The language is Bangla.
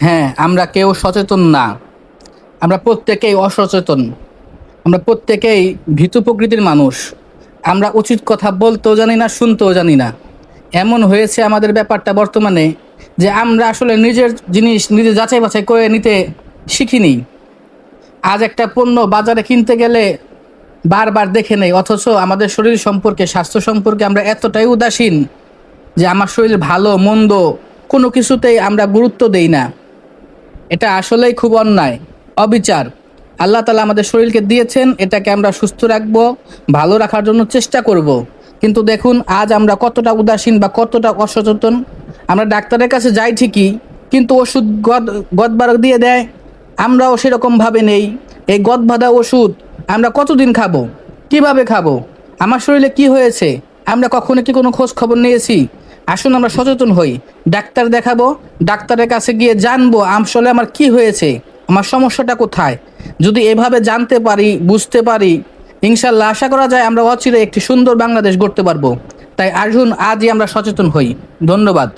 হ্যাঁ আমরা কেউ সচেতন না। আমরা প্রত্যেকেই অসচেতন। আমরা প্রত্যেকেই ভীতু প্রকৃতির মানুষ। আমরা উচিত কথা বলতেও জানি না, শুনতেও জানি না। এমন হয়েছে আমাদের ব্যাপারটা বর্তমানে যে আমরা আসলে নিজের জিনিস নিজে যাচাই বাছাই করে নিতে শিখিনি। আজ একটা পণ্য বাজারে কিনতে গেলে বারবার দেখে নেই, অথচ আমাদের শরীর সম্পর্কে, স্বাস্থ্য সম্পর্কে আমরা এতটাই উদাসীন যে আমার শরীর ভালো, মন্দ কোনো কিছুতেই আমরা গুরুত্ব দেই না। এটা আসলেই খুব অন্যায়, অবিচার। আল্লাহ তালা আমাদের শরীরকে দিয়েছেন, এটাকে আমরা সুস্থ রাখব, ভালো রাখার জন্য চেষ্টা করব। কিন্তু দেখুন, আজ আমরা কতটা উদাসীন বা কতটা অসচেতন। আমরা ডাক্তারের কাছে যাই ঠিকই, কিন্তু ওষুধ গদ গদবার দিয়ে দেয়, আমরাও সেরকমভাবে নেই। এই গদ বাঁধা ওষুধ আমরা কতদিন খাব? কীভাবে খাব? আমার শরীরে কি হয়েছে? আমরা কখনো কি কোনো খোঁজ খবর নিয়েছি? আসুন আমরা সচেতন হই। ডাক্তার দেখাবো, ডাক্তারের কাছে গিয়ে জানব আসলে আমার কি হয়েছে, আমার সমস্যাটা কোথায়। যদি এভাবে জানতে পারি, বুঝতে পারি, ইনশাল্লাহ আশা করা যায় আমরা অচিরে একটি সুন্দর বাংলাদেশ গড়তে পারব। তাই আসুন, আজই আমরা সচেতন হই। ধন্যবাদ।